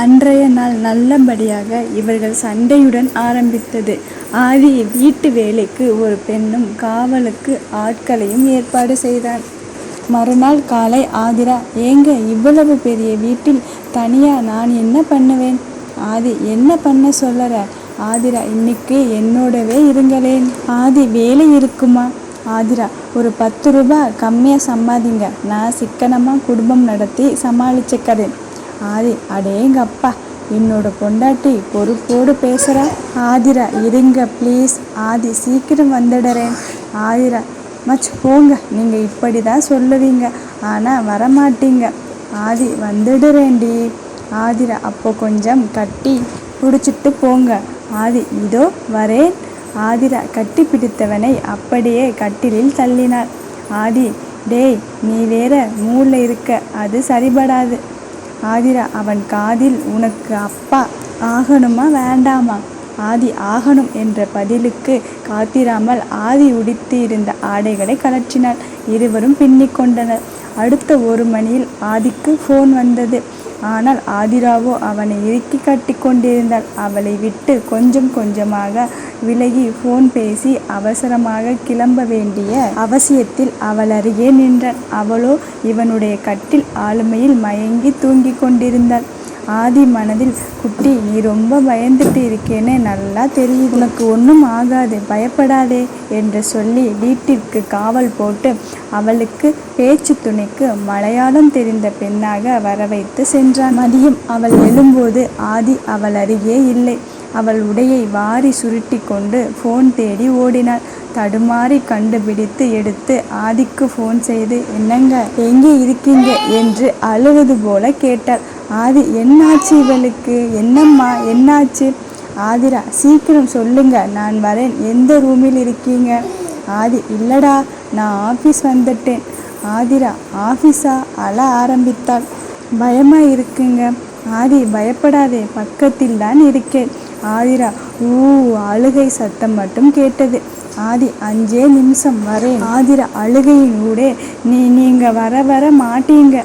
அன்றைய நாள் நல்லபடியாக இவர்கள் சண்டையுடன் ஆரம்பித்தது. ஆதி வீட்டு வேலைக்கு ஒரு பெண்ணும் காவலுக்கு ஆட்களையும் ஏற்பாடு செய்தான். மறுநாள் காலை ஆதிரா ஏங்க இவ்வளவு பெரிய வீட்டில் தனியா நான் என்ன பண்ணுவேன்? ஆதி என்ன பண்ண சொல்லற? ஆதிரா இன்னைக்கு என்னோடவே இருங்களேன். ஆதி வேலை இருக்குமா? ஆதிரா ஒரு பத்து ரூபாய் கம்மியாக சம்பாதிங்க நான் சிக்கனமாக குடும்பம் நடத்தி சமாளிச்சுக்கிறேன் ஆதி அடேங்கப்பா என்னோட பொண்டாட்டி பொறுப்போடு பேசுகிற ஆதிரா இருங்க ப்ளீஸ் ஆதி சீக்கிரம் வந்துடுறேன் ஆதிரா மச் போங்க நீங்கள் இப்படி தான் சொல்லுவீங்க ஆனால் வரமாட்டீங்க. ஆதி வந்துடுறேன்டி. ஆதிரா அப்போ கொஞ்சம் கட்டி பிடிச்சிட்டு போங்க. ஆதி இதோ வரேன். ஆதிரா கட்டி பிடித்தவனை அப்படியே கட்டிலில் தள்ளினாள். ஆதி டேய் நீ வேற மூளை இருக்க அது சரிபடாது. ஆதிரா அவன் காதில் உனக்கு அப்பா ஆகணுமா வேண்டாமா? ஆதி ஆகணும் என்ற பதிலுக்கு காத்திராமல் ஆதி உடித்து இருந்த ஆடைகளை கழற்றினாள். இருவரும் பின்னிக் கொண்டனர். அடுத்த ஒரு மணியில் ஆதிக்கு போன் வந்தது. ஆனால் ஆதிராவோ அவனை இறுக்கி கட்டி கொண்டிருந்தாள். அவளை விட்டு கொஞ்சம் கொஞ்சமாக விலகி ஃபோன் பேசி அவசரமாக கிளம்ப வேண்டிய அவசியத்தில் அவள் அருகே நின்றான். அவளோ இவனுடைய கட்டில் ஆளுமையில் மயங்கித் தூங்கிக் கொண்டிருந்தாள். ஆதி மனதில் குட்டி நீ ரொம்ப பயந்துட்டு இருக்கேன்னு நல்லா தெரியுது. உனக்கு ஒன்றும் ஆகாது பயப்படாதே என்று சொல்லி வீட்டிற்கு காவல் போட்டு அவளுக்கு பேச்சு துணைக்கு மலையாளம் தெரிந்த பெண்ணாக வரவைத்து சென்றான். மதியம் அவள் எழும்போது ஆதி அவள் அருகே இல்லை. அவள் உடையை வாரி சுருட்டி கொண்டு ஃபோன் தேடி ஓடினாள். தடுமாறி கண்டுபிடித்து எடுத்து ஆதிக்கு ஃபோன் செய்து என்னங்க எங்கே இருக்கீங்க என்று அழுவது போல கேட்டாள். ஆதி என்னாச்சு இவளுக்கு என்னம்மா என்னாச்சு? ஆதிரா சீக்கிரம் சொல்லுங்க நான் வரேன் எந்த ரூமில் இருக்கீங்க? ஆதி இல்லடா நான் ஆஃபீஸ் வந்துட்டேன். ஆதிரா ஆஃபீஸா அழ ஆரம்பித்தாள். பயமா இருக்குங்க. ஆதி பயப்படாதே பக்கத்தில் தான் இருக்கேன். ஆதிரா ஊ அழுகை சத்தம் மட்டும் கேட்டது. ஆதி அஞ்சே நிமிஷம் வரேன். ஆதிரா அழுகையின் கூட நீ நீங்க வர வர மாட்டீங்க.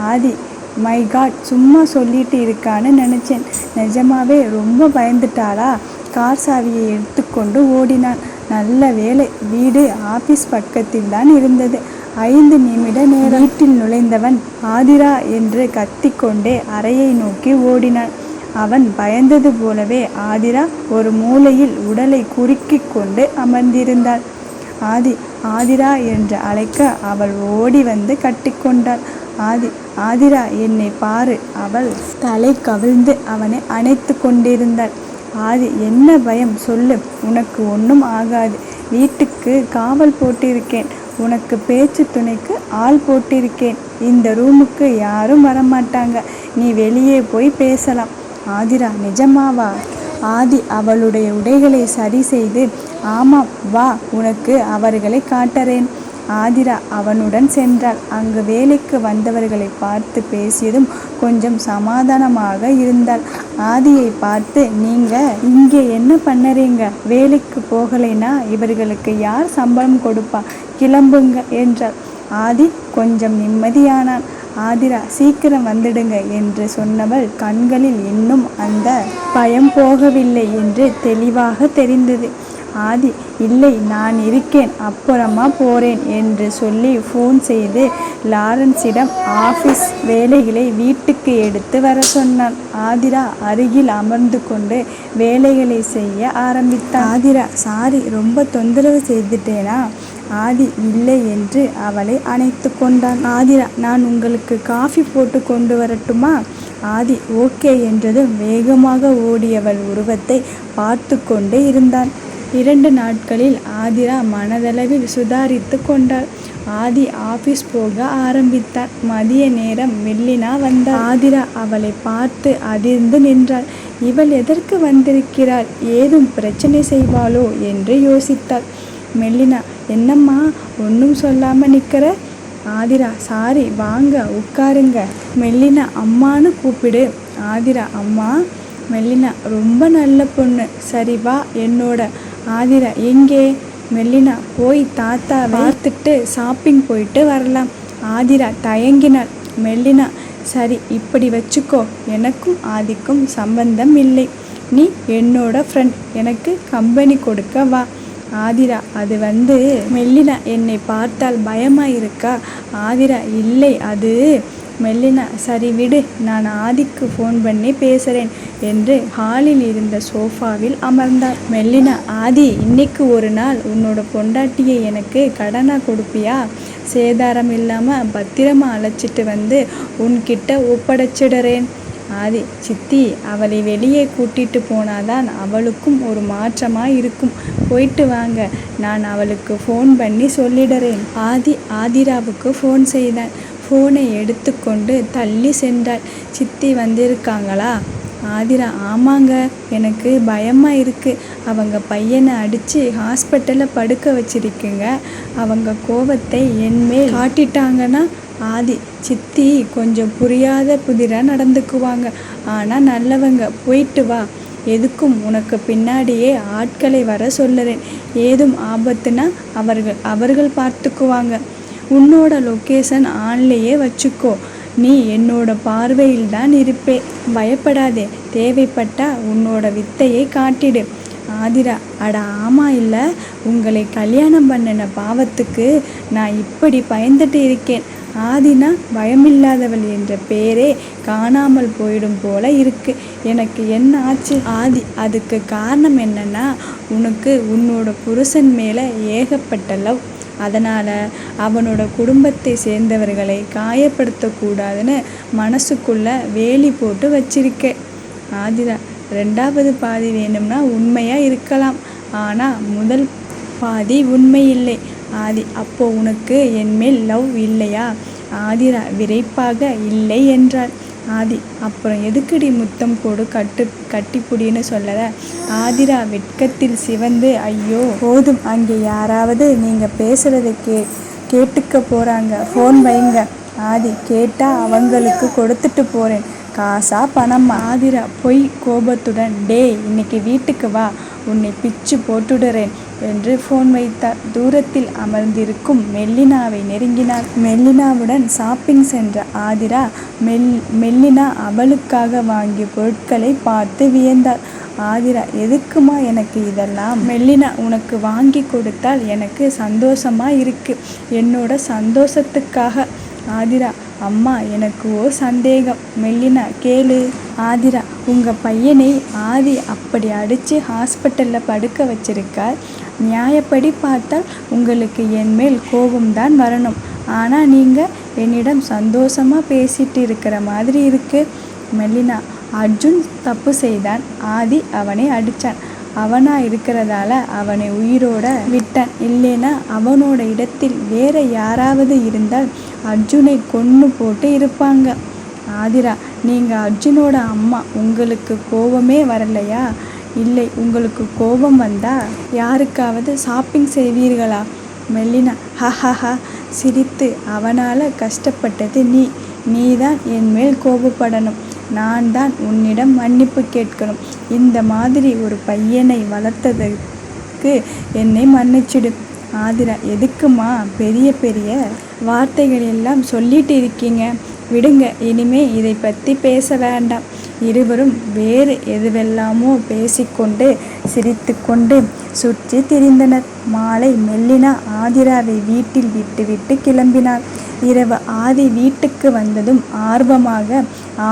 ஆதி மை காட் சும்மா சொல்லிட்டு இருக்கான்னு நினைச்சேன். நிஜமாவே ரொம்ப பயந்துட்டாளா? கார் சாவியை எடுத்துக்கொண்டு ஓடினான். நல்ல வேளை வீடு ஆபீஸ் பக்கத்தில் தான் இருந்தது. ஐந்து நிமிட நேரம். வீட்டில் நுழைந்தவன் ஆதிரா என்று கத்திக்கொண்டே அறையை நோக்கி ஓடினான். அவன் பயந்தது போலவே ஆதிரா ஒரு மூலையில் உடலை குறுக்கி கொண்டு அமர்ந்திருந்தாள். ஆதி ஆதிரா என்று அழைக்க அவள் ஓடி வந்து கட்டிக்கொண்டாள். ஆதி ஆதிரா என்னை பாரு. அவள் தலை கவிழ்ந்து அவனை அணைத்து கொண்டிருந்தாள். ஆதி என்ன பயம் சொல்லு. உனக்கு ஒன்றும் ஆகாது. வீட்டுக்கு காவல் போட்டிருக்கேன். உனக்கு பேச்சு துணைக்கு ஆள் போட்டிருக்கேன். இந்த ரூமுக்கு யாரும் வரமாட்டாங்க. நீ வெளியே போய் பேசலாம். ஆதிரா நிஜமாவா? ஆதி அவளுடைய உடைகளை சரி செய்து ஆமாம் வா உனக்கு அவர்களை காட்டறேன். ஆதிரா அவனுடன் சென்றாள். அங்கு வேலைக்கு வந்தவர்களை பார்த்து பேசியதும் கொஞ்சம் சமாதானமாக இருந்தாள். ஆதியை பார்த்து நீங்க இங்கே என்ன பண்ணுறீங்க வேலைக்கு போகலைனா இவர்களுக்கு யார் சம்பளம் கொடுப்பா? கிளம்புங்க என்றாள். ஆதி கொஞ்சம் நிம்மதியானான். ஆதிரா சீக்கிரம் வந்துடுங்க என்று சொன்னவள் கண்களில் இன்னும் அந்த பயம் போகவில்லை என்று தெளிவாக தெரிந்தது. ஆதி இல்லை நான் இருக்கேன் அப்புறமா போறேன் என்று சொல்லி ஃபோன் செய்து லாரன்ஸிடம் ஆஃபீஸ் வேலைகளை வீட்டுக்கு எடுத்து வர சொன்னான். ஆதிரா அருகில் அமர்ந்து கொண்டு வேலைகளை செய்ய ஆரம்பித்தான். ஆதிரா சாரி ரொம்ப தொந்தரவு செய்துட்டேனா? ஆதி இல்லை என்று அவளை அணைத்து கொண்டான். ஆதிரா நான் உங்களுக்கு காஃபி போட்டு கொண்டு வரட்டுமா? ஆதி ஓகே என்றதும் வேகமாக ஓடியவள் உருவத்தை பார்த்து கொண்டே இருந்தான். இரண்டு நாட்களில் ஆதிரா மனதளவில் சுதாரித்துக் கொண்டாள். ஆதி ஆபீஸ் போக ஆரம்பித்தார் மதிய நேரம் மெல்லினா வந்தாள். ஆதிரா அவளை பார்த்து அதிர்ந்து நின்றாள். இவள் எதற்கு வந்திருக்கிறாள்? ஏதும் பிரச்சனை செய்வாளோ என்று யோசித்தாள். மெல்லினா என்னம்மா ஒன்றும் சொல்லாமல் நிற்கிற ஆதிரா சாரி வாங்க உட்காருங்க. மெல்லினா அம்மான்னு கூப்பிடு. ஆதிரா அம்மா. மெல்லினா ரொம்ப நல்ல பொண்ணு. சரி வா என்னோட. ஆதிரா எங்கே? மெல்லினா போய் தாத்தா பார்த்துட்டு ஷாப்பிங் போயிட்டு வரலாம். ஆதிரா தயங்கினாள். மெல்லினா சரி இப்படி வச்சுக்கோ எனக்கும் ஆதிக்கும் சம்பந்தம் இல்லை நீ என்னோட ஃப்ரெண்ட் எனக்கு கம்பெனி கொடுக்க வா ஆதிரா அது வந்து மெல்லினா என்னை பார்த்தால் பயமாக இருக்கா ஆதிரா இல்லை அது மெல்லினா சரி விடு நான் ஆதிக்கு ஃபோன் பண்ணி பேசுகிறேன் என்று ஹாலில் இருந்த சோஃபாவில் அமர்ந்தார். மெல்லினா ஆதி இன்னைக்கு ஒரு நாள். உன்னோட பொண்டாட்டியை எனக்கு கடனாக கொடுப்பியா? சேதாரம் இல்லாமல் பத்திரமா அழைச்சிட்டு வந்து உன்கிட்ட ஒப்படைச்சிடுறேன். ஆதி சித்தி அவளை வெளியே கூட்டிட்டு போனாதான் அவளுக்கும் ஒரு மாற்றமாக இருக்கும். போயிட்டு வாங்க. நான் அவளுக்கு ஃபோன் பண்ணி சொல்லிடுறேன். ஆதி ஆதிராவுக்கு ஃபோன் செய்தேன். ஃபோனை எடுத்துக்கொண்டு தள்ளி சென்றாள். சித்தி வந்திருக்காங்களா? ஆதிரா ஆமாங்க. எனக்கு பயமாக இருக்குது அவங்க பையனை அடித்து ஹாஸ்பிட்டலில் படுக்க வச்சிருக்குங்க. அவங்க கோபத்தை என்மேல் காட்டிட்டாங்கன்னா ஆதி சித்தி கொஞ்சம் புரியாத புதிராக நடந்துக்குவாங்க. ஆனால் நல்லவங்க போயிட்டு வா. எதுக்கும் உனக்கு பின்னாடியே ஆட்களை வர சொல்லுறேன். ஏதும் ஆபத்துனா அவர்கள் அவர்கள் பார்த்துக்குவாங்க. உன்னோட லொக்கேஷன் ஆன்லேயே வச்சுக்கோ. நீ என்னோட பார்வையில் தான் இருப்பே. பயப்படாதே. தேவைப்பட்டா உன்னோட வித்தையை காட்டிடு. ஆதிரா அட ஆமா இல்லை. உங்களை கல்யாணம் பண்ணின பாவத்துக்கு நான் இப்படி பயந்துட்டு இருக்கேன். ஆதினா பயமில்லாதவள் என்ற பேரே காணாமல் போயிடும் போல இருக்கு. எனக்கு என்ன ஆச்சு? ஆதி அதுக்கு காரணம் என்னன்னா உனக்கு உன்னோட புருஷன் மேலே ஏகப்பட்ட லவ் அதனால் அவனோட குடும்பத்தை சேர்ந்தவர்களை காயப்படுத்தக்கூடாதுன்னு மனசுக்குள்ள வேலி போட்டு வச்சிருக்கேன் ஆதிரா ரெண்டாவது பாதி வேணும்னா உண்மையாக இருக்கலாம். ஆனால் முதல் பாதி உண்மை இல்லை ஆதி அப்போ உனக்கு என்மேல் லவ் இல்லையா? ஆதிரா விரைப்பாக இல்லை என்றார் ஆதி. அப்புறம் எதுக்குடி முத்தம் போடு கட்டு கட்டிப்புடின்னு சொல்லல? ஆதிரா வெட்கத்தில் சிவந்து ஐயோ போதும் அங்கே யாராவது நீங்கள் பேசுகிறத கே கேட்டுக்க போகிறாங்க ஃபோன் வைங்க. ஆதி கேட்டால் அவங்களுக்கு கொடுத்துட்டு போகிறேன் காசா பணம்? ஆதிரா பொய் கோபத்துடன் டேய் இன்னைக்கு வீட்டுக்கு வா. உன்னை பிச்சு போட்டுடுறேன். என்று ஃபோன் வைத்தார். தூரத்தில் அமர்ந்திருக்கும் மெல்லினாவை நெருங்கினார் மெல்லினாவுடன் ஷாப்பிங் சென்ற ஆதிரா மெல் மெல்லினா அவளுக்காக வாங்கிய பொருட்களை பார்த்து வியந்தார் ஆதிரா எதுக்குமா எனக்கு இதெல்லாம்? மெல்லினா உனக்கு வாங்கி கொடுத்தால் எனக்கு சந்தோஷமா இருக்கு. என்னோட சந்தோஷத்துக்காக ஆதிரா அம்மா எனக்கு ஓ சந்தேகம். மெல்லினா கேளு. ஆதிரா உங்கள் பையனை ஆதி அப்படி அடித்து ஹாஸ்பிட்டலில் படுக்க வச்சிருக்கார். நியாயப்படி பார்த்தால் உங்களுக்கு என் மேல் கோபம்தான் வரணும். ஆனால் நீங்கள் என்னிடம் சந்தோஷமாக பேசிட்டு இருக்கிற மாதிரி இருக்கு. மெல்லினா அர்ஜுன் தப்பு செய்தான். ஆதி அவனை அடித்தான் அவனா இருக்கிறதால அவனை உயிரோட விட்டான். இல்லைனா அவனோட இடத்தில் வேற யாராவது இருந்தால் அர்ஜுனை கொன்று போட்டு இருப்பாங்க. ஆதிரா நீங்கள் அர்ஜுனோட அம்மா உங்களுக்கு கோபமே வரலையா? இல்லை உங்களுக்கு கோபம் வந்தா யாருக்காவது ஷாப்பிங் செய்வீர்களா? மெல்லினா ஹஹஹா சிரித்து அவனால் கஷ்டப்பட்டது நீ. நீதான் என் மேல் கோபப்படணும். நான் தான் உன்னிடம் மன்னிப்பு கேட்கணும். இந்த மாதிரி ஒரு பையனை வளர்த்ததற்கு என்னை மன்னிச்சிடு. ஆதிரா எதுக்குமா பெரிய பெரிய வார்த்தைகள் எல்லாம் சொல்லிட்டு இருக்கீங்க? விடுங்க இனிமே இதை பற்றி பேச வேண்டாம். இருவரும் வேறு எதுவெல்லாமோ பேசிக்கொண்டு சிரித்துக்கொண்டு சுற்றி திரிந்தனர். மாலை மெல்லினா ஆதிராவை வீட்டில் விட்டுவிட்டு கிளம்பினார் இரவு ஆதி வீட்டுக்கு வந்ததும் ஆர்வமாக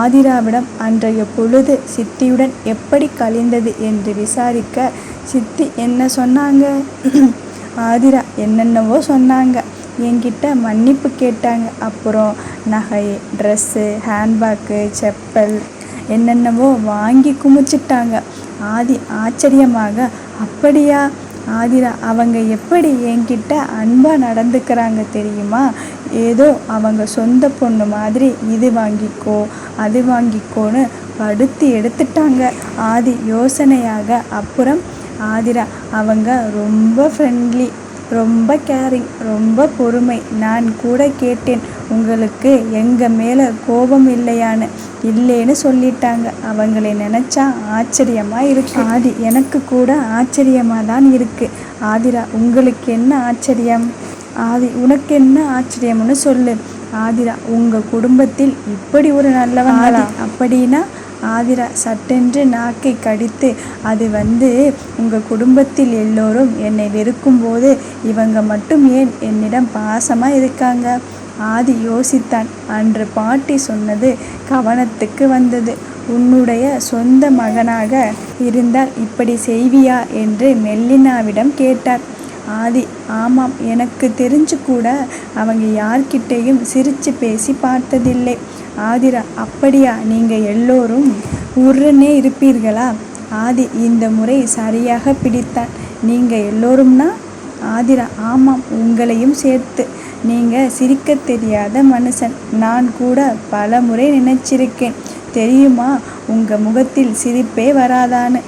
ஆதிராவிடம் அன்றைய பொழுது சித்தியுடன் எப்படி கழிந்தது? என்று விசாரிக்க சித்தி என்ன சொன்னாங்க? ஆதிரா என்னென்னவோ சொன்னாங்க. என்கிட்ட மன்னிப்பு கேட்டாங்க. அப்புறம் நகை ட்ரெஸ்ஸு ஹேண்ட்பேக்கு செப்பல் என்னென்னவோ வாங்கி குமிச்சிட்டாங்க. ஆதி ஆச்சரியமாக அப்படியா? ஆதிரா அவங்க எப்படி என்கிட்ட அன்பாக நடந்துக்கிறாங்க தெரியுமா? ஏதோ அவங்க சொந்த பொண்ணு மாதிரி இது வாங்கிக்கோ அது வாங்கிக்கோன்னு படுத்து எடுத்துட்டாங்க. ஆதி யோசனையாக அப்புறம் ஆதிரா அவங்க ரொம்ப ஃப்ரெண்ட்லி ரொம்ப கேரிங் ரொம்ப பொறுமை. நான் கூட கேட்டேன் உங்களுக்கு எங்கள் மேலே கோபம் இல்லையான்னு. இல்லைன்னு சொல்லிட்டாங்க. அவங்களை நினச்சா ஆச்சரியமாக இருக்கு. ஆதி எனக்கு கூட ஆச்சரியமாக தான் இருக்குது ஆதிரா உங்களுக்கு என்ன ஆச்சரியம்? ஆதி உனக்கு என்ன ஆச்சரியம்னு சொல்லு. ஆதிரா உங்க குடும்பத்தில் இப்படி ஒரு நல்லவங்களா அப்படின்னா ஆதிரா சட்டென்று நாக்கை கடித்து அது வந்து உங்க குடும்பத்தில் எல்லோரும் என்னை வெறுக்கும்போது இவங்க மட்டும் ஏன் என்னிடம் பாசமா இருக்காங்க? ஆதி யோசித்தான். அன்று பாட்டி சொன்னது கவனத்துக்கு வந்தது. உன்னுடைய சொந்த மகனாக இருந்தால் இப்படி செய்வியா? என்று மெல்லினாவிடம் கேட்டார். ஆதி ஆமாம் எனக்கு தெரிஞ்சு கூட அவங்க யார்கிட்டேயும் சிரிச்சு பேசி பார்த்ததில்லை. ஆதிரா அப்படியா? நீங்கள் எல்லோரும் உருன்னே இருப்பீர்களா? ஆதி இந்த முறை சரியாக பிடித்தான். நீங்கள் எல்லோரும்னா? ஆதிரா ஆமாம் உங்களையும் சேர்த்து. நீங்கள் சிரிக்க தெரியாத மனுஷன். நான் கூட பல முறை நினைச்சிருக்கேன். தெரியுமா? உங்கள் முகத்தில் சிரிப்பே வராதான்னு.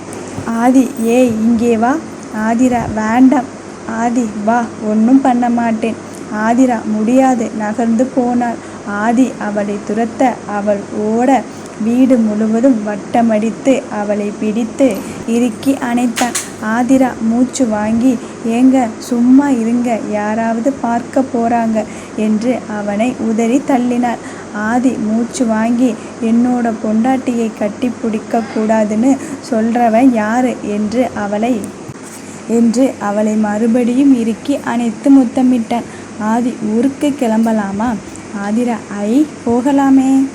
ஆதி ஏய் இங்கே வா. ஆதிரா வேண்டாம். ஆதி வா. ஒன்றும் பண்ண மாட்டேன். ஆதிரா முடியாது. நகர்ந்து போனாள். ஆதி அவளை துரத்த அவள் ஓட வீடு முழுவதும் வட்டமடித்து அவளை பிடித்து இறுக்கி அணைத்தான். ஆதிரா மூச்சு வாங்கி ஏங்க சும்மா இருங்க யாராவது பார்க்க போறாங்க என்று அவனை உதறி தள்ளினாள். ஆதி மூச்சு வாங்கி என்னோட பொண்டாட்டியை கட்டி பிடிக்க கூடாதுன்னு சொல்றவன் யாரு? என்று அவளை என்று அவளை மறுபடியும் இறுக்கி அணைத்து முத்தமிட்டான். ஆதி ஊருக்கு கிளம்பலாமா? ஆதிரா ஐ போகலாமே.